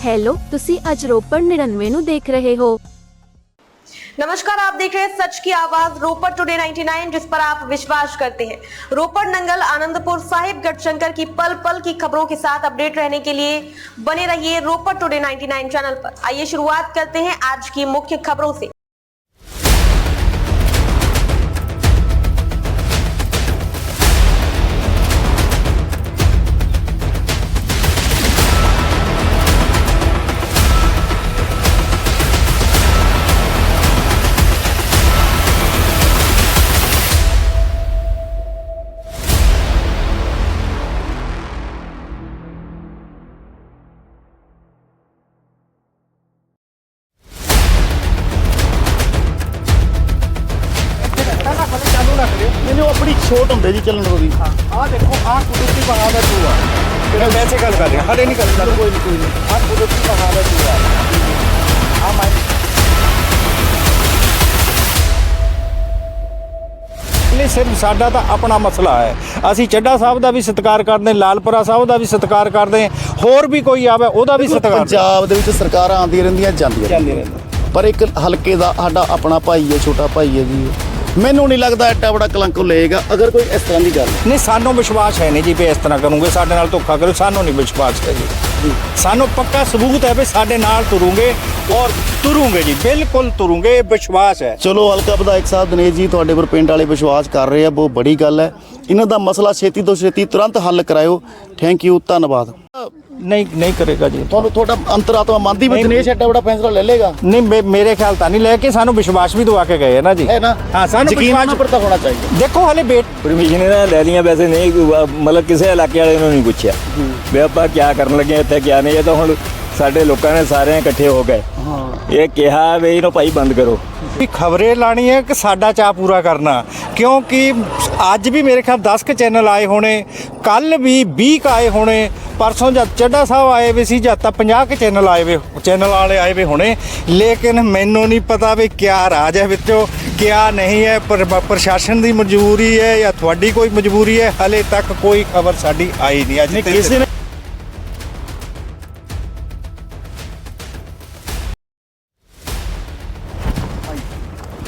Hello ਤੁਸੀਂ ਅੱਜ ਰੋਪੜ 99 ਨੂੰ ਦੇਖ ਰਹੇ ਹੋ नमस्कार आप देख रहे हैं सच की आवाज रोपड़ टुडे 99 जिस पर आप विश्वास करते हैं रोपड़ नंगल आनंदपुर साहिब गढ़शंकर की पल पल की खबरों के साथ अपडेट रहने के लिए बने रहिए रोपड़ टुडे 99 चैनल पर आइए शुरुआत करते हैं आज की मुख्य खबरों से ਮੈਨੂੰ ਆਪਣੀ ਛੋਟ ਹੁੰਦੇ ਜੀ ਚੱਲਣ ਦੀ ਆਹ ਦੇਖੋ ਆਹ ਕੁਦਰਤੀ ਬਹਾਵ ਹੈ ਤੂੰ ਆ ਕਿਹੜਾ ਵੈਸੇ ਗੱਲ ਕਰ ਰਿਹਾ ਹਲੇ ਨਹੀਂ ਗੱਲ ਕਰ ਕੋਈ ਨਹੀਂ ਕੋਈ ਨਹੀਂ। ਆਹ ਕੁਦਰਤੀ ਬਹਾਵ ਹੈ ਤੂੰ ਆ ਆ ਮੈਂ ਨਹੀਂ ਸਿਰਫ ਸਾਡਾ ਤਾਂ ਆਪਣਾ ਮਸਲਾ ਹੈ। ਅਸੀਂ ਚੱਡਾ ਸਾਹਿਬ ਦਾ ਵੀ ਸਤਿਕਾਰ ਕਰਦੇ ਹਾਂ ਲਾਲਪੁਰਾ ਸਾਹਿਬ ਦਾ ਵੀ ਸਤਿਕਾਰ ਕਰਦੇ ਹਾਂ ਹੋਰ ਵੀ ਕੋਈ ਆਵੇ ਉਹਦਾ ਵੀ ਸਤਿਕਾਰ ਪੰਜਾਬ ਦੇ ਵਿੱਚ ਸਰਕਾਰਾਂ ਆਉਂਦੀਆਂ ਰਹਿੰਦੀਆਂ ਜਾਂਦੀਆਂ। ਪਰ ਇੱਕ ਹਲਕੇ ਦਾ ਸਾਡਾ ਆਪਣਾ ਭਾਈ ਹੈ ਛੋਟਾ ਭਾਈ ਹੈ ਜੀ। ਮੈਨੂੰ ਨਹੀਂ ਲੱਗਦਾ ਐਡਾ ਬੜਾ ਕਲੰਕ ਲਏਗਾ, ਅਗਰ ਕੋਈ ਇਸ ਤਰ੍ਹਾਂ ਦੀ ਗੱਲ। ਨਹੀਂ, ਸਾਨੂੰ ਵਿਸ਼ਵਾਸ ਹੈ ਨਹੀਂ ਜੀ ਵੀ ਇਸ ਤਰ੍ਹਾਂ ਕਰੋਗੇ, ਸਾਡੇ ਨਾਲ ਧੋਖਾ ਕਰੋ, ਸਾਨੂੰ ਨਹੀਂ ਵਿਸ਼ਵਾਸ ਹੈ ਜੀ। ਸਾਨੂੰ ਪੱਕਾ ਸਬੂਤ ਹੈ ਵੀ ਸਾਡੇ ਨਾਲ ਤੁਰੋਗੇ ਔਰ ਤੁਰੋਗੇ ਜੀ ਬਿਲਕੁਲ ਤੁਰੋਗੇ ਇਹ ਵਿਸ਼ਵਾਸ ਹੈ। ਚਲੋ ਹਲਕਾ ਵਿਧਾਇਕ ਸਾਹਿਬ ਦਿਨੇਸ਼ ਜੀ ਤੁਹਾਡੇ ਪਰ ਪਿੰਡ ਵਾਲੇ ਵਿਸ਼ਵਾਸ ਕਰ ਰਹੇ ਆ ਬਹੁਤ ਬੜੀ ਗੱਲ ਹੈ। ਇਹਨਾਂ ਦਾ ਮਸਲਾ ਛੇਤੀ ਤੋਂ ਛੇਤੀ ਤੁਰੰਤ ਹੱਲ ਕਰਾਇਓ। ਥੈਂਕ ਯੂ ਧੰਨਵਾਦ। ਨਹੀਂ ਨਹੀਂ ਕਰੇਗਾ ਜੀ। ਤੁਹਾਨੂੰ ਤੁਹਾਡਾ ਅੰਤਰਾਤਮਾ ਮੰਨਦੀ ਵੀ ਨਹੀਂ। ਦਿਨੇਸ਼ ਐਡਾ ਬੜਾ ਫੈਸਲਾ ਲੈ ਲੇਗਾ ਨਹੀਂ ਮੇਰੇ ਖਿਆਲ ਤਾਂ ਨਹੀਂ ਲੈ ਕੇ ਸਾਨੂੰ ਵਿਸ਼ਵਾਸ ਵੀ ਦਵਾ ਕੇ ਗਏ ਹੈ ਨਾ ਜੀ। ਹੈ ਨਾ? ਹਾਂ ਸਾਨੂੰ ਵਿਸ਼ਵਾਸ ਪਰ ਤਾਂ ਹੋਣਾ ਚਾਹੀਦਾ। ਦੇਖੋ ਹਲੇ ਬੇਟ ਪਰਮਿਸ਼ਨ ਇਹਨਾਂ ਲੈ ਲਈਆਂ ਵੈਸੇ ਨਹੀਂ ਮਤਲਬ ਕਿਸੇ ਇਲਾਕੇ ਵਾਲੇ ਨੂੰ ਨਹੀਂ ਪੁੱਛਿਆ। ਵੀ ਆਪਾਂ ਕੀ ਕਰਨ ਲੱਗੇ ਇੱਥੇ ਕੀ ਨਹੀਂ ਇਹ ਤਾਂ ਹੁਣ ਸਾਡੇ ਲੋਕਾਂ ਨੇ ਸਾਰੇ ਇਕੱਠੇ ਹੋ ਗਏ। ਇਹ ਕਿਹਾ ਵੀ ਇਹਨੂੰ ਭਾਈ ਬੰਦ ਕਰੋ। ਵੀ ਖਬਰੇ ਲਾਣੀ ਹੈ ਕਿ ਸਾਡਾ ਚਾਹ ਪੂਰਾ ਕਰਨਾ ਕਿਉਂਕਿ ਅੱਜ ਵੀ ਮੇਰੇ ਖਿਆਲ 10 ਕ ਚੈਨਲ ਆਏ ਹੋਣੇ ਕੱਲ ਵੀ 20 ਕ ਆਏ ਹੋਣੇ ਪਰਸੋਂ ਜਦ ਚੱਡਾ ਸਾਹਿਬ ਆਏ ਵੇ ਸੀ ਜਦ ਤਾਂ 50 ਕ ਚੈਨਲ ਆਏ ਵੇ ਚੈਨਲ ਵਾਲੇ ਆਏ ਵੇ ਹੋਣੇ ਲੇਕਿਨ ਮੈਨੂੰ ਨਹੀਂ ਪਤਾ ਵੀ ਕਿਆ ਰਾਜ ਹੈ ਵਿੱਚੋਂ ਕਿਆ ਨਹੀਂ ਹੈ ਪਰ ਪ੍ਰਸ਼ਾਸਨ ਦੀ ਮਜਬੂਰੀ ਹੈ ਜਾਂ ਤੁਹਾਡੀ ਕੋਈ ਮਜਬੂਰੀ ਹੈ ਹਲੇ ਤੱਕ ਕੋਈ ਖਬਰ ਸਾਡੀ ਆਈ ਨਹੀਂ ਅੱਜ ਕਿਸੇ ਨੇ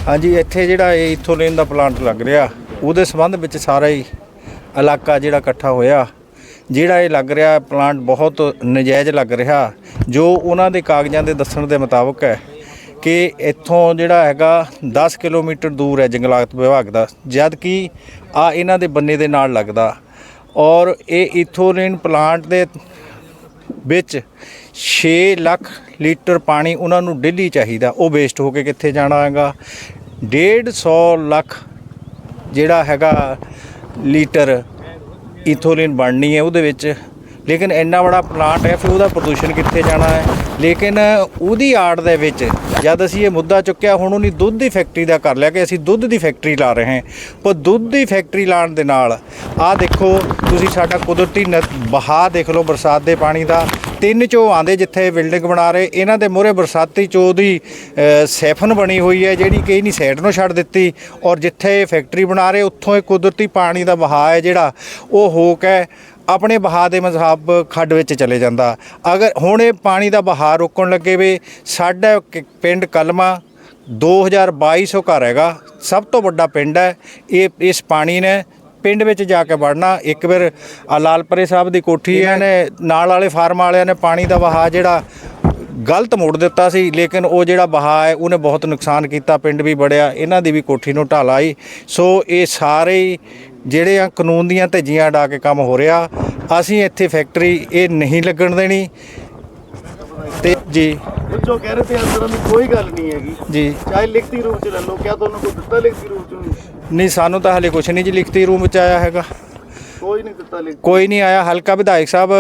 ਹਾਂਜੀ, ਇੱਥੇ ਜਿਹੜਾ ਇਹ ਇਥੋਲੇਨ ਦਾ ਪਲਾਂਟ ਲੱਗ ਰਿਹਾ, ਉਹਦੇ ਸੰਬੰਧ ਵਿੱਚ ਸਾਰਾ ਹੀ ਇਲਾਕਾ ਜਿਹੜਾ ਇਕੱਠਾ ਹੋਇਆ। ਜਿਹੜਾ ਇਹ ਲੱਗ ਰਿਹਾ ਪਲਾਂਟ ਬਹੁਤ ਨਜਾਇਜ਼ ਲੱਗ ਰਿਹਾ, ਜੋ ਉਹਨਾਂ ਦੇ ਕਾਗਜ਼ਾਂ ਦੇ ਦੱਸਣ ਦੇ ਮੁਤਾਬਕ ਹੈ ਕਿ ਇੱਥੋਂ ਜਿਹੜਾ ਹੈਗਾ 10 ਕਿਲੋਮੀਟਰ ਦੂਰ ਹੈ ਜੰਗਲਾਤ ਵਿਭਾਗ ਦਾ ਜਦ ਕਿ ਆ ਇਹਨਾਂ ਦੇ ਬੰਨੇ ਦੇ ਨਾਲ ਲੱਗਦਾ। ਔਰ ਇਹ ਇਥੋਲੇਨ ਪਲਾਂਟ ਦੇ ਵਿੱਚ 6 ਲੱਖ ਲੀਟਰ ਪਾਣੀ ਉਹਨਾਂ ਨੂੰ ਡੇਲੀ ਚਾਹੀਦਾ। ਉਹ ਵੇਸਟ ਹੋ ਕੇ ਕਿੱਥੇ ਜਾਣਾ ਹੈਗਾ? 150 ਲੱਖ ਜਿਹੜਾ ਹੈਗਾ ਲੀਟਰ ਇਥੋਲਿਨ ਬਣਨੀ ਹੈ ਉਹਦੇ ਵਿੱਚ। ਲੇਕਿਨ ਇੰਨਾ ਬੜਾ ਪਲਾਂਟ ਹੈ, ਫਿਰ ਉਹਦਾ ਪ੍ਰਦੂਸ਼ਣ ਕਿੱਥੇ ਜਾਣਾ ਹੈ? ਲੇਕਿਨ ਉਹਦੀ ਆੜ ਦੇ ਵਿੱਚ ਜਦ ਅਸੀਂ ਇਹ ਮੁੱਦਾ ਚੁੱਕਿਆ, ਹੁਣ ਉਹਨੀ ਦੁੱਧ ਦੀ ਫੈਕਟਰੀ ਦਾ ਕਰ ਲਿਆ ਕਿ ਅਸੀਂ ਦੁੱਧ ਦੀ ਫੈਕਟਰੀ ਲਾ ਰਹੇ ਹਾਂ। ਪਰ ਦੁੱਧ ਦੀ ਫੈਕਟਰੀ ਲਾਉਣ ਦੇ ਨਾਲ, ਆਹ ਦੇਖੋ, ਤੁਸੀਂ ਸਾਡਾ ਕੁਦਰਤੀ ਨ- ਬਹਾਅ ਦੇਖ ਲਓ ਬਰਸਾਤ ਦੇ ਪਾਣੀ ਦਾ, ਤਿੰਨ ਚੋ ਆਂਦੇ ਜਿੱਥੇ ਬਿਲਡਿੰਗ ਬਣਾ ਰਹੇ, ਇਹਨਾਂ ਦੇ ਮੂਹਰੇ ਬਰਸਾਤੀ ਚੋ ਦੀ ਸੈਫਨ ਬਣੀ ਹੋਈ ਹੈ, ਜਿਹੜੀ ਕਿ ਨਹੀਂ ਸਾਈਡ ਨੂੰ ਛੱਡ ਦਿੱਤੀ ਔਰ ਜਿੱਥੇ ਇਹ ਫੈਕਟਰੀ ਬਣਾ ਰਹੇ, ਉੱਥੋਂ ਇਹ ਕੁਦਰਤੀ ਪਾਣੀ ਦਾ ਵਹਾਅ ਹੈ ਜਿਹੜਾ, ਉਹ ਹੋ ਕੇ ਆਪਣੇ ਵਹਾਅ ਦੇ ਮਜ਼ਹਬ ਖੱਡ ਵਿੱਚ ਚਲੇ ਜਾਂਦਾ। ਅਗਰ ਹੁਣ ਇਹ ਪਾਣੀ ਦਾ ਵਹਾਅ ਰੋਕਣ ਲੱਗੇ ਵੇ ਸਾਡਾ ਪਿੰਡ ਕਲਮਾ 2200 ਘਰ ਹੈਗਾ ਸਭ ਤੋਂ ਵੱਡਾ ਪਿੰਡ ਹੈ ਇਹ ਇਸ ਪਾਣੀ ਨੇ ਪਿੰਡ ਵਿੱਚ ਜਾ ਕੇ ਵੜਨਾ। ਇੱਕ ਵਾਰ ਲਾਲਪਰੇ ਸਾਹਿਬ ਦੀ ਕੋਠੀ ਇਹਨਾਂ ਨੇ ਨਾਲ ਵਾਲੇ ਫਾਰਮ ਵਾਲਿਆਂ ਨੇ ਪਾਣੀ ਦਾ ਵਹਾਅ ਜਿਹੜਾ ਗਲਤ ਮੋੜ ਦਿੱਤਾ ਸੀ ਲੇਕਿਨ ਉਹ ਜਿਹੜਾ ਵਹਾਅ ਹੈ ਉਹਨੇ ਬਹੁਤ ਨੁਕਸਾਨ ਕੀਤਾ ਪਿੰਡ ਵੀ ਬੜਿਆ ਇਹਨਾਂ ਦੀ ਵੀ ਕੋਠੀ ਨੂੰ ਢਾਲ ਆਈ। ਸੋ ਇਹ ਸਾਰੇ ਜਿਹੜੇ ਆ ਕਾਨੂੰਨ ਦੀਆਂ ਧੱਜੀਆਂ ਡਾ ਕੇ ਕੰਮ ਹੋ ਰਿਹਾ। ਅਸੀਂ ਇੱਥੇ ਫੈਕਟਰੀ ਇਹ ਨਹੀਂ ਲੱਗਣ ਦੇਣੀ। ਤੇ ਜੀ। ਜੋ ਕਹਿ ਰਹੇ ਤੇ ਤਰ੍ਹਾਂ ਦੀ ਕੋਈ ਗੱਲ ਨਹੀਂ ਹੈਗੀ। ਜੀ। ਚਾਹੇ ਲਿਖਤੀ ਰੂਪ ਚ ਲੈ ਲਓ ਕਿਆ ਤੁਹਾਨੂੰ ਕੋਈ ਦਿੱਤਾ ਲਿਖਤੀ ਰੂਪ ਚ? ਨਹੀਂ ਸਾਨੂੰ ਤਾਂ ਹਲੇ ਕੁਝ ਨਹੀਂ ਜੀ ਲਿਖਤੀ ਰੂਮ ਵਿੱਚ ਆਇਆ ਹੈਗਾ। ਕੋਈ ਨਹੀਂ ਦਿੱਤਾ ਲਿਖ ਕੋਈ ਨਹੀਂ ਆਇਆ। ਹਲਕਾ ਵਿਧਾਇਕ ਸਾਹਿਬ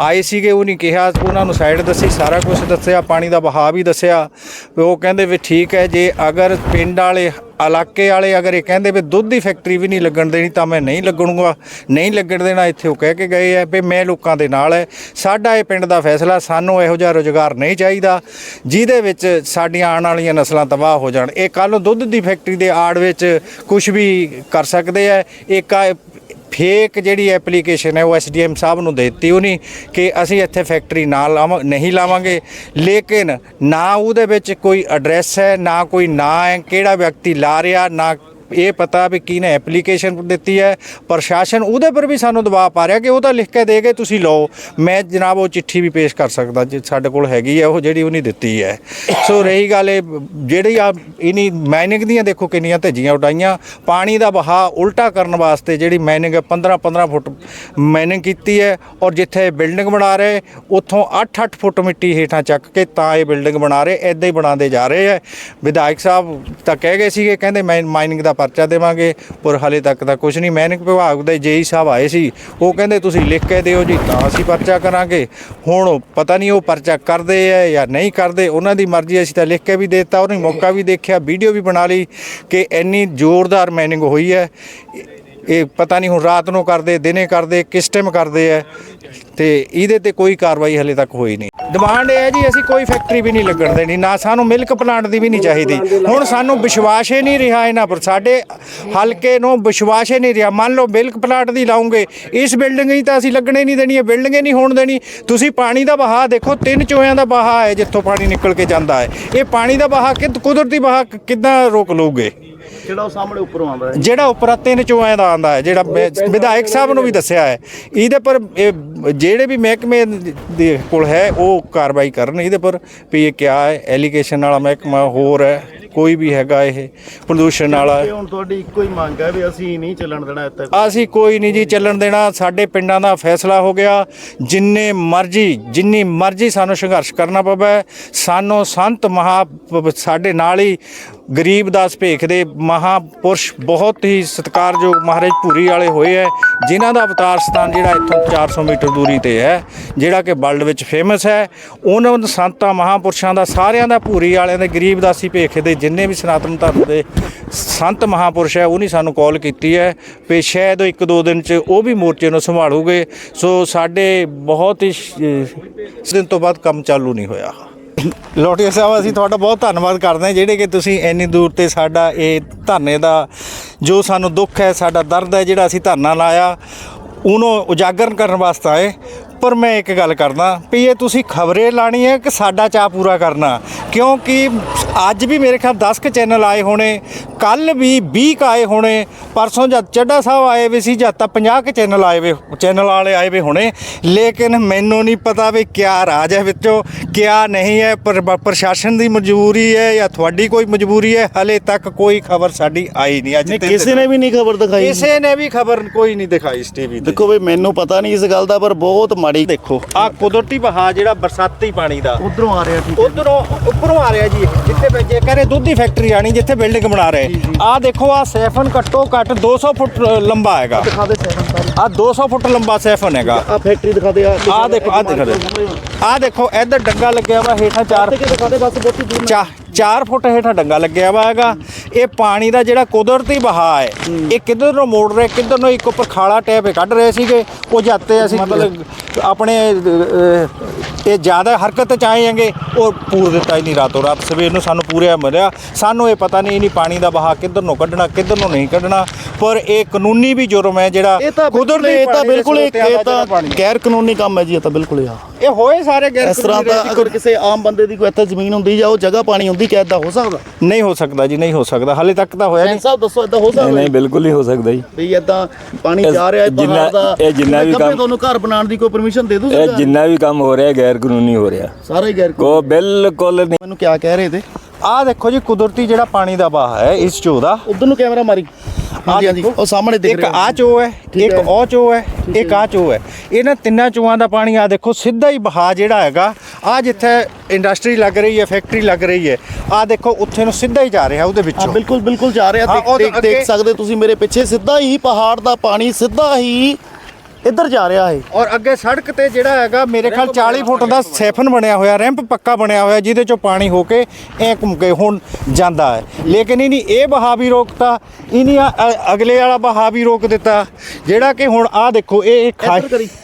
ਆਏ ਸੀਗੇ, ਉਹ ਨਹੀਂ ਕਿਹਾ। ਉਹਨਾਂ ਨੂੰ ਸਾਈਡ ਦੱਸੀ, ਸਾਰਾ ਕੁਝ ਦੱਸਿਆ, ਪਾਣੀ ਦਾ ਵਹਾਅ ਵੀ ਦੱਸਿਆ। ਵੀ ਉਹ ਕਹਿੰਦੇ ਵੀ ਠੀਕ ਹੈ, ਜੇ ਅਗਰ ਪਿੰਡ ਵਾਲੇ, ਇਲਾਕੇ ਵਾਲੇ ਅਗਰ ਇਹ ਕਹਿੰਦੇ ਵੀ ਦੁੱਧ ਦੀ ਫੈਕਟਰੀ ਵੀ ਨਹੀਂ ਲੱਗਣ ਦੇਣੀ, ਤਾਂ ਮੈਂ ਨਹੀਂ ਲੱਗਣਗਾ। ਨਹੀਂ ਲੱਗਣ ਦੇਣਾ, ਇੱਥੇ ਉਹ ਕਹਿ ਕੇ ਗਏ ਆ ਵੀ ਮੈਂ ਲੋਕਾਂ ਦੇ ਨਾਲ ਹੈ। ਸਾਡਾ ਇਹ ਪਿੰਡ ਦਾ ਫੈਸਲਾ, ਸਾਨੂੰ ਇਹੋ ਜਿਹਾ ਰੁਜ਼ਗਾਰ ਨਹੀਂ ਚਾਹੀਦਾ, ਜਿਹਦੇ ਵਿੱਚ ਸਾਡੀਆਂ ਆਉਣ ਵਾਲੀਆਂ ਨਸਲਾਂ ਤਬਾਹ ਹੋ ਜਾਣ। ਇਹ ਕੱਲ ਨੂੰ ਦੁੱਧ ਦੀ ਫੈਕਟਰੀ ਦੇ ਆੜ ਵਿੱਚ ਕੁਝ ਵੀ ਕਰ ਸਕਦੇ ਆ ਇੱਕ ਫੇਕ ਜਿਹੜੀ ਐਪਲੀਕੇਸ਼ਨ ਹੈ ਉਹ ਐਸਡੀਐਮ ਸਾਹਿਬ ਨੂੰ ਦੇ ਦਿੱਤੀ ਉਹਨੇ ਕਿ ਅਸੀਂ ਇੱਥੇ ਫੈਕਟਰੀ ਨਾ ਲਾਵਾਂ, ਨਹੀਂ ਲਾਵਾਂਗੇ। ਲੇਕਿਨ ਨਾ ਉਹਦੇ ਵਿੱਚ ਕੋਈ ਐਡਰੈਸ ਹੈ, ਨਾ ਕੋਈ ਨਾਂ ਹੈ, ਕਿਹੜਾ ਵਿਅਕਤੀ ਲਾ ਰਿਹਾ, ਨਾ ਇਹ ਪਤਾ ਵੀ ਕਿਹਨੇ ਐਪਲੀਕੇਸ਼ਨ ਦਿੱਤੀ ਹੈ, ਪ੍ਰਸ਼ਾਸਨ ਉਹਦੇ ਪਰ ਵੀ ਸਾਨੂੰ ਦਬਾਅ ਪਾ ਰਿਹਾ ਕਿ ਉਹ ਤਾਂ ਲਿਖ ਕੇ ਦੇ ਗਏ, ਤੁਸੀਂ ਲਓ। ਮੈਂ ਜਨਾਬ ਉਹ ਚਿੱਠੀ ਵੀ ਪੇਸ਼ ਕਰ ਸਕਦਾ, ਜੇ ਸਾਡੇ ਕੋਲ ਹੈਗੀ ਹੈ, ਉਹ ਜਿਹੜੀ ਉਹਨੇ ਦਿੱਤੀ ਹੈ। ਸੋ ਰਹੀ ਗੱਲ ਇਹ, ਜਿਹੜੀ ਆ ਇਨੀ ਮਾਈਨਿੰਗ ਦੀਆਂ ਦੇਖੋ ਕਿੰਨੀਆਂ ਧੱਜੀਆਂ ਉਡਾਈਆਂ। ਪਾਣੀ ਦਾ ਵਹਾਅ ਉਲਟਾ ਕਰਨ ਵਾਸਤੇ ਜਿਹੜੀ ਮਾਈਨਿੰਗ 15 15 ਫੁੱਟ ਮਾਈਨਿੰਗ ਕੀਤੀ ਹੈ ਔਰ ਜਿੱਥੇ ਬਿਲਡਿੰਗ ਬਣਾ ਰਹੇ, ਉੱਥੋਂ 8-8 ਫੁੱਟ ਮਿੱਟੀ ਹੇਠਾਂ ਚੱਕ ਕੇ ਤਾਂ ਇਹ ਬਿਲਡਿੰਗ ਬਣਾ ਰਹੇ ਐਦਾਂ ਹੀ ਬਣਾਉਂਦੇ ਜਾ ਰਹੇ ਹੈ। ਵਿਧਾਇਕ ਸਾਹਿਬ ਤਾਂ ਕਹਿ ਗਏ ਸੀਗੇ, ਕਹਿੰਦੇ ਮੈਂ ਮਾਈਨਿੰਗ ਦਾ ਪਰਚਾ ਦੇਵਾਂਗੇ, ਪਰ ਹਾਲੇ ਤੱਕ ਤਾਂ ਕੁਝ ਨਹੀਂ। ਮਾਈਨਿੰਗ ਵਿਭਾਗ ਦੇ ਜੇਈ ਸਾਹਿਬ ਆਏ ਸੀ। ਉਹ ਕਹਿੰਦੇ, ਤੁਸੀਂ ਲਿਖ ਕੇ ਦਿਓ ਜੀ, ਤਾਂ ਅਸੀਂ ਪਰਚਾ ਕਰਾਂਗੇ। ਹੁਣ ਪਤਾ ਨਹੀਂ ਉਹ ਪਰਚਾ ਕਰਦੇ ਹੈ ਜਾਂ ਨਹੀਂ ਕਰਦੇ। ਉਹਨਾਂ ਦੀ ਮਰਜ਼ੀ, ਅਸੀਂ ਤਾਂ ਲਿਖ ਕੇ ਵੀ ਦਿੱਤਾ, ਉਹਨੇ ਮੌਕਾ ਵੀ ਦੇਖਿਆ, ਵੀਡੀਓ ਵੀ ਬਣਾ ਲਈ ਕਿ ਇੰਨੀ ਜ਼ੋਰਦਾਰ ਮੈਨਿੰਗ ਹੋਈ ਹੈ। ਇਹ ਪਤਾ ਨਹੀਂ ਹੁਣ ਰਾਤ ਨੂੰ ਕਰਦੇ, ਦਿਨੇ ਕਰਦੇ, ਕਿਸ ਟਾਈਮ ਕਰਦੇ ਹੈ ਤੇ ਇਹਦੇ ਤੇ ਕੋਈ ਕਾਰਵਾਈ ਹਲੇ ਤੱਕ ਹੋਈ ਨਹੀਂ। ਡਿਮਾਂਡ ਇਹ ਹੈ ਜੀ, ਅਸੀਂ ਕੋਈ ਫੈਕਟਰੀ ਵੀ ਨਹੀਂ ਲੱਗਣ ਦੇਣੀ, ਨਾ ਸਾਨੂੰ ਮਿਲਕ ਪਲਾਂਟ ਦੀ ਵੀ ਨਹੀਂ ਚਾਹੀਦੀ। ਹੁਣ ਸਾਨੂੰ ਵਿਸ਼ਵਾਸ ਹੀ ਨਹੀਂ ਰਿਹਾ ਇਹਨਾਂ ਪਰ, ਸਾਡੇ ਹਲਕੇ ਨੂੰ ਵਿਸ਼ਵਾਸ ਹੀ ਨਹੀਂ ਰਿਹਾ। ਮੰਨ ਲਓ ਮਿਲਕ ਪਲਾਂਟ ਦੀ ਲਾਉਂਗੇ, ਇਸ ਬਿਲਡਿੰਗ ਹੀ ਤਾਂ ਅਸੀਂ ਲੱਗਣੇ ਨਹੀਂ ਦੇਣੀ, ਇਹ ਬਿਲਡਿੰਗ ਹੀ ਨਹੀਂ ਹੋਣ ਦੇਣੀ। ਤੁਸੀਂ ਪਾਣੀ ਦਾ ਬਹਾਅ ਦੇਖੋ, ਤਿੰਨ ਚੋਇਆਂ ਦਾ ਬਹਾਅ ਹੈ ਜਿੱਥੋਂ ਪਾਣੀ ਨਿਕਲ ਕੇ ਜਾਂਦਾ ਹੈ। ਇਹ ਪਾਣੀ ਦਾ ਬਹਾਅ ਕਿ ਕੁਦਰਤੀ ਵਹਾਅ ਕਿੱਦਾਂ ਰੋਕ ਲਓਗੇ ਜਿਹੜਾ ਉਹ ਸਾਹਮਣੇ ਉੱਪਰੋਂ ਆਉਂਦਾ ਹੈ। ਜਿਹੜਾ ਉੱਪਰ ਤਿੰਨ ਚੋਆਂ ਦਾ ਆਂਦਾ ਹੈ ਜਿਹੜਾ ਵਿਧਾਇਕ ਸਾਹਿਬ ਨੂੰ ਵੀ ਦੱਸਿਆ ਹੈ। ਇਹਦੇ ਪਰ ਇਹ ਜਿਹੜੇ ਵੀ ਮਹਿਕਮੇ ਦੇ ਕੋਲ ਹੈ ਉਹ ਕਾਰਵਾਈ ਕਰਨ। ਇਹਦੇ ਪਰ ਵੀ ਇਹ ਕਿਆ ਹੈ ਐਲੀਗੇਸ਼ਨ ਵਾਲਾ ਮਹਿਕਮਾ ਹੋਰ ਹੈ। ਕੋਈ ਵੀ ਹੈਗਾ ਇਹ ਪ੍ਰਦੂਸ਼ਣ ਵਾਲਾ। ਤੇ ਹੁਣ ਤੁਹਾਡੀ ਇੱਕੋ ਹੀ ਮੰਗ ਹੈ ਵੀ ਅਸੀਂ ਨਹੀਂ ਚੱਲਣ ਦੇਣਾ ਇੱਥੇ ਅਸੀਂ ਕੋਈ ਨਹੀਂ ਜੀ ਚੱਲਣ ਦੇਣਾ। ਸਾਡੇ ਪਿੰਡਾਂ ਦਾ ਫੈਸਲਾ ਹੋ ਗਿਆ। ਜਿੰਨੇ ਮਰਜ਼ੀ ਜਿੰਨੀ ਮਰਜ਼ੀ ਸਾਨੂੰ ਸੰਘਰਸ਼ ਕਰਨਾ ਪਵੇ ਸਾਨੂੰ ਸੰਤ ਮਹਾ ਸਾਡੇ ਨਾਲ ਹੀ ਗਰੀਬ ਦਾਸ ਭੇਖ ਦੇ ਮਹਾਪੁਰਸ਼ ਬਹੁਤ ਹੀ ਸਤਿਕਾਰਯੋਗ ਮਹਾਰਾਜ ਭੂਰੀ ਵਾਲੇ ਹੋਏ ਹੈ ਜਿਨ੍ਹਾਂ ਦਾ ਅਵਤਾਰ ਸਥਾਨ ਜਿਹੜਾ ਇੱਥੋਂ 400 ਮੀਟਰ ਦੂਰੀ ਤੇ ਹੈ ਜਿਹੜਾ ਕਿ ਵਰਲਡ ਵਿੱਚ ਫੇਮਸ ਹੈ। ਉਹਨਾਂ ਸੰਤਾਂ ਮਹਾਪੁਰਸ਼ਾਂ ਦਾ ਸਾਰਿਆਂ ਦਾ ਭੂਰੀ ਵਾਲਿਆਂ ਦੇ ਗਰੀਬ ਦਾਸੀ ਭੇਖ ਦੇ ਜਿੰਨੇ ਵੀ ਸਨਾਤਨ ਧਰਮ ਦੇ ਸੰਤ ਮਹਾਪੁਰਸ਼ ਹੈ ਉਹਨੇ ਸਾਨੂੰ ਕਾਲ ਕੀਤੀ ਹੈ। ਵੀ ਸ਼ਾਇਦ ਇੱਕ ਦੋ ਦਿਨ ਚ ਉਹ ਵੀ ਮੋਰਚੇ ਨੂੰ ਸੰਭਾਲੂਗੇ। ਸੋ ਸਾਡੇ ਬਹੁਤ ਹੀ ਦਿਨ ਤੋਂ ਬਾਅਦ ਕੰਮ ਚਾਲੂ ਨਹੀਂ ਹੋਇਆ। ਲੋਟੀਆ ਸਾਹਿਬ, ਅਸੀਂ ਤੁਹਾਡਾ ਬਹੁਤ ਧੰਨਵਾਦ ਕਰਦੇ ਹਾਂ। ਜਿਹੜੇ ਕਿ ਤੁਸੀਂ ਇੰਨੀ ਦੂਰ ਤੇ ਸਾਡਾ ਇਹ ਧਰਨੇ ਦਾ ਜੋ ਸਾਨੂੰ ਦੁੱਖ ਹੈ, ਸਾਡਾ ਦਰਦ ਹੈ, ਜਿਹੜਾ ਅਸੀਂ ਧਰਨਾ ਲਾਇਆ, ਉਹਨੂੰ ਉਜਾਗਰ ਕਰਨ ਵਾਸਤੇ ਆਏ। ਪਰ ਮੈਂ ਇੱਕ ਗੱਲ ਕਰਦਾ ਵੀ ਇਹ ਤੁਸੀਂ ਖਬਰੇ ਲਾਣੀ ਹੈ ਕਿ ਸਾਡਾ ਚਾਹ ਪੂਰਾ ਕਰਨਾ? ਕਿਉਂਕਿ ਅੱਜ ਵੀ ਮੇਰੇ ਖਿਆਲ 10 ਕ ਚੈਨਲ ਆਏ ਹੋਣੇ ਕੱਲ ਵੀ 20 ਕ ਆਏ ਹੋਣੇ ਪਰਸੋਂ ਜਦ ਚੱਡਾ ਸਾਹਿਬ ਆਏ ਵੇ ਸੀ ਜਦ ਤਾਂ 50 ਕ ਚੈਨਲ ਆਏ ਵੇ ਚੈਨਲ ਵਾਲੇ ਆਏ ਵੇ ਹੋਣੇ ਲੇਕਿਨ ਮੈਨੂੰ ਨਹੀਂ ਪਤਾ ਵੀ ਕਿਆ ਰਾਜ ਹੈ ਵਿੱਚੋਂ ਕਿਆ ਨਹੀਂ ਹੈ ਪ੍ਰਸ਼ਾਸਨ ਦੀ ਮਜਬੂਰੀ ਹੈ ਜਾਂ ਤੁਹਾਡੀ ਕੋਈ ਮਜਬੂਰੀ ਹੈ ਹਲੇ ਤੱਕ ਕੋਈ ਖਬਰ ਸਾਡੀ ਆਈ ਨਹੀਂ ਅੱਜ ਤਿੰਨ ਕਿਸੇ ਨੇ ਵੀ ਨਹੀਂ ਖਬਰ ਦਿਖਾਈ। ਕਿਸੇ ਨੇ ਵੀ ਖਬਰ ਕੋਈ ਨਹੀਂ ਦਿਖਾਈ ਇਸ ਟੀਵੀ ਤੇ। ਦੇਖੋ ਵੀ ਮੈਨੂੰ ਪਤਾ ਨਹੀਂ ਇਸ ਗੱਲ ਦਾ ਪਰ ਬਹੁਤ ਮਾੜੀ ਦੇਖੋ। ਆ ਕੁਦਰਤੀ ਵਹਾਅ ਜਿਹੜਾ ਬਰਸਾਤੀ ਪਾਣੀ ਦਾ। ਉਧਰੋਂ ਆ ਰਿਹਾ ਠੀਕ ਉਧਰੋਂ ਉੱਪਰੋਂ ਆ ਰਿਹਾ ਜੀ ਜਿੱਥੇ ਭੇਜੇ ਕਹਿੰਦੇ ਦੁੱਧ ਦੀ ਫੈਕਟਰੀ ਆਣੀ ਜਿੱਥੇ ਬਿਲਡਿੰਗ ਬਣਾ ਰਹੇ। ਆ ਦੇਖੋ ਆ ਸੈਫਨ ਘੱਟੋ ਘੱਟ 200 ਫੁੱਟ ਲੰਬਾ ਹੈਗਾ। ਦਿਖਾ ਦੇ ਸਾਰੇ। ਆ 200 ਫੁੱਟ ਲੰਬਾ ਸੈਫਨ ਹੈਗਾ। ਆ ਫੈਕਟਰੀ ਦਿਖਾ ਦੇ ਆ ਆ ਦੇਖੋ ਆ ਦੇਖੋ। ਆ ਦੇਖੋ। ਇੱਧਰ ਡੰਗਾ ਲੱਗਿਆ ਵਾ ਹੇਠਾਂ ਚਾਰ ਦਿਖਾ ਦੇ ਬਸ ਬਹੁਤੀ ਦੂਰ ਚਾ 4 ਫੁੱਟ ਹੇਠਾਂ ਡੰਗਾ ਲੱਗਿਆ ਵਾ ਹੈਗਾ। ਇਹ ਪਾਣੀ ਦਾ ਜਿਹੜਾ ਕੁਦਰਤੀ ਵਹਾਅ ਹੈ ਇਹ ਕਿੱਧਰ ਨੂੰ ਮੋੜ ਰਿਹਾ ਕਿੱਧਰ ਨੂੰ ਇੱਕ ਉੱਪਰ ਖਾਲਾ ਟੈਪ ਕੱਢ ਰਹੇ ਸੀਗੇ ਉਹ ਜਾਤੇ ਅਸੀਂ ਮਤਲਬ ਆਪਣੇ ਇਹ ਜ਼ਿਆਦਾ ਹਰਕਤ ਚ ਆਏ ਹੈਗੇ ਉਹ ਪੂਰ ਦਿੱਤਾ ਹੀ ਨਹੀਂ ਰਾਤੋਂ ਰਾਤ। ਸਵੇਰ ਨੂੰ ਸਾਨੂੰ ਪੂਰਿਆ ਮਿਲਿਆ ਸਾਨੂੰ ਇਹ ਪਤਾ ਨਹੀਂ ਨਹੀਂ ਪਾਣੀ ਦਾ ਵਹਾਅ ਕਿੱਧਰ ਨੂੰ ਕੱਢਣਾ ਕਿੱਧਰ ਨੂੰ ਨਹੀਂ ਕੱਢਣਾ ਪਰ ਇਹ ਕਾਨੂੰਨੀ ਵੀ ਜੁਰਮ ਹੈ ਜਿਹੜਾ ਇਹ ਕੁਦਰਤੀ ਇਹ ਤਾਂ ਬਿਲਕੁਲ ਇੱਕ ਇਹ ਤਾਂ। ਗੈਰ ਕਾਨੂੰਨੀ ਕੰਮ ਹੈ ਜੀ ਇਹ ਤਾਂ ਬਿਲਕੁਲ ਇਹ ਆ। ਇਹ ਹੋਏ ਸਾਰੇ ਗੈਰ ਇਸ ਤਰ੍ਹਾਂ ਕਾਨੂੰਨੀ ਤਾਂ ਅਗਰ ਕਿਸੇ ਆਮ ਬੰਦੇ ਦੀ ਕੋਈ ਇੱਥੇ ਜ਼ਮੀਨ ਹੁੰਦੀ ਜਾਂ ਉਹ ਜਗ੍ਹਾ ਪਾਣੀ ਹੁੰਦੀ ਕਿ ਏਦਾਂ ਹੋ ਸਕਦਾ? ਨਹੀਂ ਹੋ ਸਕਦਾ ਜੀ ਨਹੀਂ ਹੋ ਸਕਦਾ। ਹਾਲੇ ਤੱਕ ਤਾਂ ਹੋਇਆ ਨਹੀਂ ਸਾਹਿਬ ਦੱਸੋ ਏਦਾਂ ਹੋ ਸਕਦਾ ਨਹੀਂ ਬਿਲਕੁਲ ਨਹੀਂ ਹੋ ਸਕਦਾ ਜੀ। ਵੀ ਏਦਾਂ ਪਾਣੀ ਜਾ ਰਿਹਾ ਹੈ ਪਹਾੜ ਦਾ। ਇਹ ਜਿੰਨਾ ਵੀ ਕੰਮ- ਤੁਹਾਨੂੰ ਘਰ ਬਣਾਉਣ ਦੀ ਕੋਈ ਪਰਮਿਸ਼ਨ ਦੇ ਦੂ ਇਹ ਜਿੰਨਾ ਵੀ ਕੰਮ ਹੋ ਰਿਹਾ ਗੈਰ ਕਾਨੂੰਨੀ ਹੋ ਰਿਹਾ। ਸਾਰਾ ਹੀ ਗੈਰ ਕੋ ਬਿਲਕੁਲ ਨਹੀਂ। ਮੈਨੂੰ ਕਿਆ ਕਹਿ ਰਹੇ ਤੇ? ਆਹ ਦੇਖੋ ਜੀ ਕੁਦਰਤੀ ਜਿਹੜਾ ਪਾਣੀ ਦਾ ਵਹਾਅ ਹੈ ਇਸ ਚੋ ਦਾ। ਉਧਰ ਨੂੰ ਕੈਮਰਾ ਮਾਰੀ। ਹਾਂਜੀ ਹਾਂਜੀ। ਉਹ ਸਾਹਮਣੇ ਦਿਖ ਇੱਕ ਰਿਹਾ ਆ ਚੋ ਹੈ ਇੱਕ। ਉਹ ਚੋ ਹੈ ਇੱਕ ਆ ਚੋ ਹੈ। ਇਹਨਾਂ ਤਿੰਨਾਂ ਚੋਆਂ ਦਾ ਪਾਣੀ ਆ ਦੇਖੋ ਸਿੱਧਾ ਹੀ ਵਹਾਅ ਜਿਹੜਾ ਹੈਗਾ ਆ ਜਿੱਥੇ ਇੰਡਸਟਰੀ ਲੱਗ ਰਹੀ ਹੈ ਫੈਕਟਰੀ ਲੱਗ ਰਹੀ ਹੈ ਆ ਦੇਖੋ ਉੱਥੇ ਨੂੰ ਸਿੱਧਾ ਹੀ ਜਾ ਰਿਹਾ ਉਹਦੇ ਵਿੱਚੋਂ। ਬਿਲਕੁਲ ਬਿਲਕੁਲ ਜਾ ਰਿਹਾ। ਦੇਖ ਦੇਖ ਸਕਦੇ ਤੁਸੀਂ ਮੇਰੇ ਪਿੱਛੇ ਸਿੱਧਾ ਹੀ ਪਹਾੜ ਦਾ ਪਾਣੀ ਸਿੱਧਾ ਹੀ ਇੱਧਰ ਜਾ ਰਿਹਾ ਹੈ ਔਰ ਅੱਗੇ ਸੜਕ ਤੇ ਜਿਹੜਾ ਹੈਗਾ ਮੇਰੇ ਖਿਆਲ 40 ਫੁੱਟ ਦਾ ਸੈਫਨ ਬਣਿਆ ਹੋਇਆ ਰੈਂਪ ਪੱਕਾ ਬਣਿਆ ਹੋਇਆ ਜਿਹਦੇ ਚੋਂ ਪਾਣੀ ਹੋ ਕੇ ਐ ਘੁੰਮ ਕੇ ਹੁਣ ਜਾਂਦਾ ਹੈ। ਲੇਕਿਨ ਇਹਨੀ ਇਹ ਵਹਾਅ ਵੀ ਰੋਕਤਾ ਅ- ਅਗਲੇ ਵਾਲਾ ਵਹਾਅ ਵੀ ਰੋਕ ਦਿੱਤਾ। ਜਿਹੜਾ ਕਿ ਹੁਣ ਆ ਦੇਖੋ ਇਹ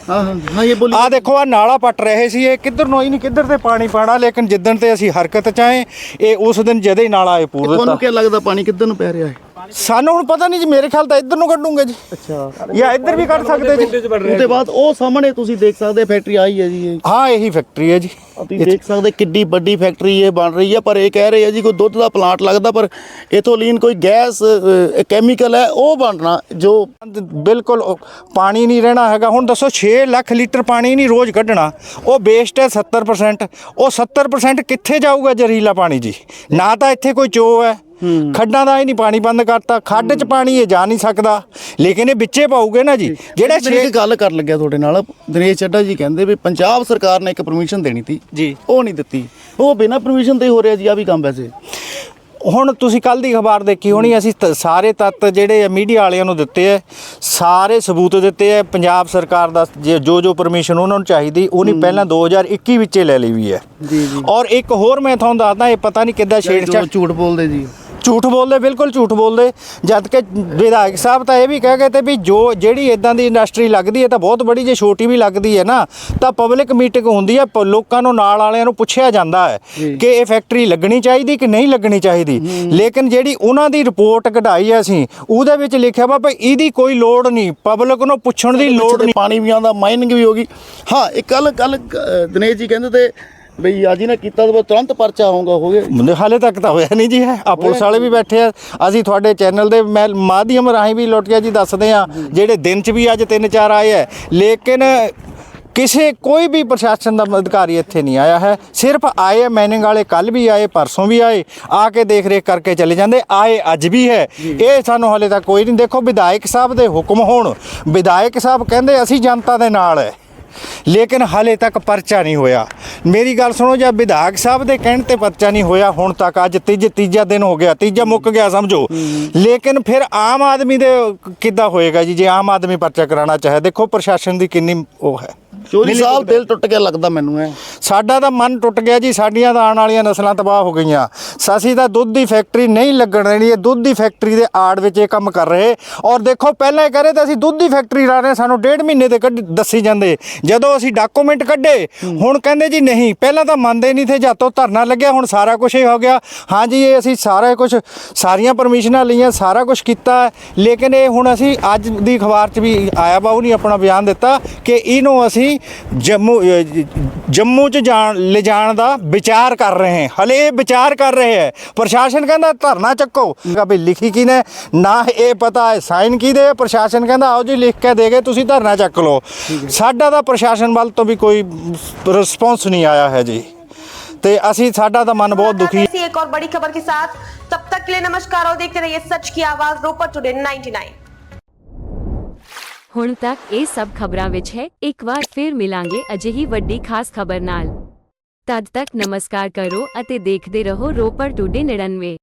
ਹਾਂ ਹਾਂ ਹਾਂ ਇਹ ਬੋਲੀ ਆ ਦੇਖੋ ਆ ਨਾਲਾ ਪੱਟ ਰਹੇ ਸੀ ਇਹ ਕਿੱਧਰ ਨੂੰ ਹੀ ਨਹੀਂ ਕਿੱਧਰ ਤੇ ਪਾਣੀ ਪਾਣਾ ਲੇਕਿਨ ਜਿੱਦਣ ਤੇ ਅਸੀਂ ਹਰਕਤ ਚ ਆਏ ਇਹ ਉਸ ਦਿਨ ਜਦੇ ਨਾਲਾ ਇਹ ਪੂਰ ਤੁਹਾਨੂੰ ਕੀ ਲੱਗਦਾ ਪਾਣੀ ਕਿੱਧਰ ਨੂੰ ਪੈ ਰਿਹਾ ਹੈ? ਸਾਨੂੰ ਹੁਣ ਪਤਾ ਨਹੀਂ ਜੀ ਮੇਰੇ ਖਿਆਲ ਤਾਂ ਇੱਧਰ ਨੂੰ ਕੱਢੂਗੇ ਜੀ। ਅੱਛਾ। ਜਾਂ ਇੱਧਰ ਵੀ ਕੱਢ ਸਕਦੇ ਜੀ। ਉਹਦੇ ਬਾਅਦ ਉਹ ਸਾਹਮਣੇ ਤੁਸੀਂ ਦੇਖ ਸਕਦੇ ਫੈਕਟਰੀ ਆਈ ਹੈ ਜੀ ਇਹ। ਹਾਂ ਇਹੀ ਫੈਕਟਰੀ ਹੈ ਜੀ। ਤੁਸੀਂ ਦੇਖ ਸਕਦੇ ਕਿੱਡੀ ਵੱਡੀ ਫੈਕਟਰੀ ਇਹ ਬਣ ਰਹੀ ਹੈ ਪਰ ਇਹ ਕਹਿ ਰਹੇ ਆ ਜੀ ਕੋਈ ਦੁੱਧ ਦਾ ਪਲਾਂਟ ਲੱਗਦਾ ਪਰ ਇਥੋਲੀਨ ਕੋਈ ਗੈਸ ਕੈਮੀਕਲ ਹੈ ਉਹ ਬਣਨਾ ਜੋ ਬਿਲਕੁਲ ਪਾਣੀ ਨਹੀਂ ਰਹਿਣਾ ਹੈਗਾ। ਹੁਣ ਦੱਸੋ 6 ਲੱਖ ਲੀਟਰ ਪਾਣੀ ਨਹੀਂ ਰੋਜ਼ ਕੱਢਣਾ। ਉਹ ਵੇਸਟ ਹੈ 70% ਉਹ 70% ਕਿੱਥੇ ਜਾਊਗਾ ਜ਼ਹਿਰੀਲਾ ਪਾਣੀ ਜੀ? ਨਾ ਤਾਂ ਇੱਥੇ ਕੋਈ ਚੋ ਹੈ। ਖੱਡਾਂ ਦਾ ਹੀ ਨਹੀਂ ਪਾਣੀ ਬੰਦ ਕਰਤਾ ਖੱਡ 'ਚ ਪਾਣੀ ਇਹ ਜਾ ਨਹੀਂ ਸਕਦਾ। ਲੇਕਿਨ ਇਹ ਵਿੱਚੇ ਪਾਉਗੇ ਨਾ ਜੀ। ਜਿਹੜੇ ਛੇ ਗੱਲ ਕਰ ਲੱਗਿਆ ਤੁਹਾਡੇ ਨਾਲ। ਦਿਨੇਸ਼ ਚੱਡਾ ਜੀ ਕਹਿੰਦੇ ਵੀ ਪੰਜਾਬ ਸਰਕਾਰ ਨੇ ਇੱਕ ਪਰਮਿਸ਼ਨ ਦੇਣੀ ਸੀ ਜੀ। ਉਹ ਨਹੀਂ ਦਿੱਤੀ। ਉਹ ਬਿਨਾਂ ਪਰਮਿਸ਼ਨ ਤੇ ਹੋ ਰਿਹਾ ਜੀ ਆ ਵੀ ਕੰਮ ਵੈਸੇ। ਹੁਣ ਤੁਸੀਂ ਕੱਲ ਦੀ ਖਬਰ ਦੇਖੀ ਹੋਣੀ ਅਸੀਂ ਸਾਰੇ ਤੱਤ ਜਿਹੜੇ ਮੀਡੀਆ ਵਾਲਿਆਂ ਨੂੰ ਦਿੱਤੇ ਐ ਸਾਰੇ ਸਬੂਤ ਦਿੱਤੇ ਐ ਪੰਜਾਬ ਸਰਕਾਰ ਦਾ ਜੇ- ਜੋ ਪਰਮਿਸ਼ਨ ਉਹਨਾਂ ਨੂੰ ਚਾਹੀਦੀ ਉਹਨੇ ਪਹਿਲਾਂ 2021 ਵਿੱਚ ਲੈ ਲਈ ਵੀ ਹੈ। ਜੀ ਜੀ। ਔਰ ਇੱਕ ਹੋਰ ਮੈਂ ਤੁਹਾਨੂੰ ਦੱਸਦਾ ਇਹ ਪਤਾ ਨਹੀਂ ਕਿੱਦਾਂ ਛੇੜਛਾੜ ਝੂਠ ਬੋਲਦੇ ਜੀ। ਝੂਠ ਬੋਲਦੇ ਬਿਲਕੁਲ ਝੂਠ ਬੋਲਦੇ। ਜਦ ਕਿ ਵਿਧਾਇਕ ਸਾਹਿਬ ਤਾਂ ਇਹ ਵੀ ਕਹਿ ਗਏ ਤੇ ਵੀ ਜੋ ਜਿਹੜੀ ਇਦਾਂ ਦੀ ਇੰਡਸਟਰੀ ਲੱਗਦੀ ਹੈ ਤਾਂ ਬਹੁਤ ਬੜੀ ਜੇ ਛੋਟੀ ਵੀ ਲੱਗਦੀ ਹੈ ਨਾ ਤਾਂ ਪਬਲਿਕ ਮੀਟਿੰਗ ਹੁੰਦੀ ਹੈ ਲੋਕਾਂ ਨੂੰ ਨਾਲ ਵਾਲਿਆਂ ਨੂੰ ਪੁੱਛਿਆ ਜਾਂਦਾ ਹੈ ਕਿ ਇਹ ਫੈਕਟਰੀ ਲੱਗਣੀ ਚਾਹੀਦੀ ਕਿ ਨਹੀਂ ਲੱਗਣੀ ਚਾਹੀਦੀ। ਲੇਕਿਨ ਜਿਹੜੀ ਉਹਨਾਂ ਦੀ ਰਿਪੋਰਟ ਕਢਾਈ ਹੈ ਅਸੀਂ ਉਹਦੇ ਵਿੱਚ ਲਿਖਿਆ ਵਾ ਵੀ ਇਹਦੀ ਕੋਈ ਲੋੜ ਨਹੀਂ ਪਬਲਿਕ ਨੂੰ ਪੁੱਛਣ ਦੀ ਲੋੜ ਨਹੀਂ। ਪਾਣੀ ਵੀ ਆਉਂਦਾ ਮਾਈਨਿੰਗ ਵੀ ਹੋ ਗਈ। ਹਾਂ ਇੱਕ ਕੱਲ ਕੱਲ ਦਿਨੇਸ਼ ਜੀ ਕਹਿੰਦੇ ਤੇ ਬਈ ਅੱਜ ਨਾ ਕੀਤਾ ਤਾਂ ਤੁਰੰਤ ਪਰਚਾ ਹੋਊਗਾ ਹੋ ਗਿਆ ਮੁੰਡੇ ਹਾਲੇ ਤੱਕ ਤਾਂ ਹੋਇਆ ਨਹੀਂ ਜੀ ਹੈ ਆ ਪੁਲਿਸ ਵਾਲੇ ਵੀ ਬੈਠੇ ਆ। ਅਸੀਂ ਤੁਹਾਡੇ ਚੈਨਲ ਦੇ ਮੈਂ ਮਾਧਿਅਮ ਰਾਹੀਂ ਵੀ ਲੁੱਟਿਆ ਜੀ ਦੱਸਦੇ ਆ ਜਿਹੜੇ ਦਿਨ 'ਚ ਵੀ ਅੱਜ ਤਿੰਨ ਚਾਰ ਆਏ ਆ। ਲੇਕਿਨ ਕਿਸੇ ਕੋਈ ਵੀ ਪ੍ਰਸ਼ਾਸਨ ਦਾ ਅਧਿਕਾਰੀ ਇੱਥੇ ਨਹੀਂ ਆਇਆ ਹੈ। ਸਿਰਫ ਆਏ ਮੈਨਿੰਗ ਵਾਲੇ ਕੱਲ ਵੀ ਆਏ ਪਰਸੋਂ ਵੀ ਆਏ। ਆ ਕੇ ਦੇਖ ਰੇਖ ਕਰਕੇ ਚਲੇ ਜਾਂਦੇ ਆਏ ਅੱਜ ਵੀ ਹੈ। ਇਹ ਸਾਨੂੰ ਹਾਲੇ ਤੱਕ ਕੋਈ ਨਹੀਂ ਦੇਖੋ ਵਿਧਾਇਕ ਸਾਹਿਬ ਦੇ ਹੁਕਮ ਹੋਣ। ਵਿਧਾਇਕ ਸਾਹਿਬ ਕਹਿੰਦੇ ਅਸੀਂ ਜਨਤਾ ਦੇ ਨਾਲ ਹੈ। ਲੇਕਿਨ ਹਾਲੇ ਤੱਕ ਪਰਚਾ ਨਹੀਂ ਹੋਇਆ। ਮੇਰੀ ਗੱਲ ਸੁਣੋ ਜੇ ਵਿਧਾਇਕ ਸਾਹਿਬ ਦੇ ਕਹਿਣ ਤੇ ਪਰਚਾ ਨਹੀਂ ਹੋਇਆ ਹੁਣ ਤੱਕ ਅੱਜ ਤੀਜ ਤੀਜਾ ਦਿਨ ਹੋ ਗਿਆ ਤੀਜਾ ਮੁੱਕ ਗਿਆ ਸਮਝੋ। ਲੇਕਿਨ ਫਿਰ ਆਮ ਆਦਮੀ ਦੇ ਕਿੱਦਾਂ ਹੋਏਗਾ ਜੀ ਜੇ ਆਮ ਆਦਮੀ ਪਰਚਾ ਕਰਾਉਣਾ ਚਾਹੇ ਦੇਖੋ ਪ੍ਰਸ਼ਾਸਨ ਦੀ ਕਿੰਨੀ ਉਹ ਹੈ। ਚੋਰੀ ਸਾਹਿਬ ਦਿਲ ਟੁੱਟ ਗਿਆ ਲੱਗਦਾ ਮੈਨੂੰ ਐ। ਸਾਡਾ ਤਾਂ ਮਨ ਟੁੱਟ ਗਿਆ ਜੀ ਸਾਡੀਆਂ ਤਾਂ ਆਉਣ ਵਾਲੀਆਂ ਨਸਲਾਂ ਤਬਾਹ ਹੋ ਗਈਆਂ। ਅਸੀਂ ਤਾਂ ਦੁੱਧ ਦੀ ਫੈਕਟਰੀ ਨਹੀਂ ਲੱਗਣ ਦੇਣੀ ਇਹ ਦੁੱਧ ਦੀ ਫੈਕਟਰੀ ਦੇ ਆੜ ਵਿੱਚ ਇਹ ਕੰਮ ਕਰ ਰਹੇ। ਔਰ ਦੇਖੋ ਪਹਿਲਾਂ ਇਹ ਕਰੇ ਤਾਂ ਅਸੀਂ ਦੁੱਧ ਦੀ ਫੈਕਟਰੀ ਲਾ ਰਹੇ ਸਾਨੂੰ ਡੇਢ ਮਹੀਨੇ ਤੇ ਕੱਢ ਦੱਸੀ ਜਾਂਦੇ। ਜਦੋਂ ਅਸੀਂ ਡਾਕੂਮੈਂਟ ਕੱਢੇ ਹੁਣ ਕਹਿੰਦੇ ਜੀ ਨਹੀਂ ਪਹਿਲਾਂ ਤਾਂ ਮੰਨਦੇ ਨਹੀਂ ਥੇ ਜਾਤੋਂ ਧਰਨਾ ਲੱਗਿਆ ਹੁਣ ਸਾਰਾ ਕੁਝ ਹੀ ਹੋ ਗਿਆ। ਹਾਂਜੀ ਇਹ ਅਸੀਂ ਸਾਰਾ ਕੁਝ ਸਾਰੀਆਂ ਪਰਮਿਸ਼ਨਾਂ ਲਈਆਂ ਸਾਰਾ ਕੁਝ ਕੀਤਾ ਹੈ, ਲੇਕਿਨ ਇਹ ਹੁਣ ਅਸੀਂ ਅੱਜ ਦੀ ਅਖਬਾਰ 'ਚ ਵੀ ਆਇਆ ਬਾਬੂ ਨੇ ਆਪਣਾ ਬਿਆਨ ਦਿੱਤਾ ਕਿ ਇਹਨੂੰ ਅਸੀਂ ਜੰਮੂ ਅ, ਜ- ਜੰਮੂ 'ਚ ਜਾਣ ਲਿਜਾਣ ਦਾ ਵਿਚਾਰ ਕਰ ਰਹੇ ਹਾਂ ਹਲੇ ਇਹ ਵਿਚਾਰ ਕਰ ਰਹੇ ਹੈ ਪ੍ਰਸ਼ਾਸਨ ਕਹਿੰਦਾ ਧਰਨਾ ਚੱਕੋ ਕਾ ਵੀ ਲਿਖੀ ਕੀ ਨੇ ਨਾ ਇਹ ਪਤਾ ਹੈ ਸਾਈਨ ਕੀ ਦੇ ਪ੍ਰਸ਼ਾਸਨ ਕਹਿੰਦਾ ਆਓ ਜੀ ਲਿਖ ਕੇ ਦੇਗੇ ਤੁਸੀਂ ਧਰਨਾ ਚੱਕ ਲਓ ਸਾਡਾ ਤਾਂ ਪ੍ਰਸ਼ਾਸਨ ਵੱਲ ਤੋਂ ਵੀ ਕੋਈ ਰਿਸਪੌਂਸ ਨਹੀਂ ਆਇਆ ਹੈ ਜੀ ਤੇ ਅਸੀਂ ਸਾਡਾ ਤਾਂ ਮਨ ਬਹੁਤ ਦੁਖੀ ऐसी एक और बड़ी खबर के साथ तब तक के लिए नमस्कार और देखते रहिए सच की आवाज रोपर टुडे 99 ਹੁਣ ਤੱਕ ਇਹ ਸਭ ਖਬਰਾਂ ਵਿੱਚ ਹੈ। ਇੱਕ ਵਾਰ ਫਿਰ ਮਿਲਾਂਗੇ ਅਜਿਹੀ ਵੱਡੀ ਖਾਸ ਖਬਰ ਨਾਲ। ਤਦ ਤੱਕ ਨਮਸਕਾਰ ਕਰੋ ਅਤੇ ਦੇਖਦੇ ਰਹੋ ਰੋਪੜ ਟੂਡੇ 99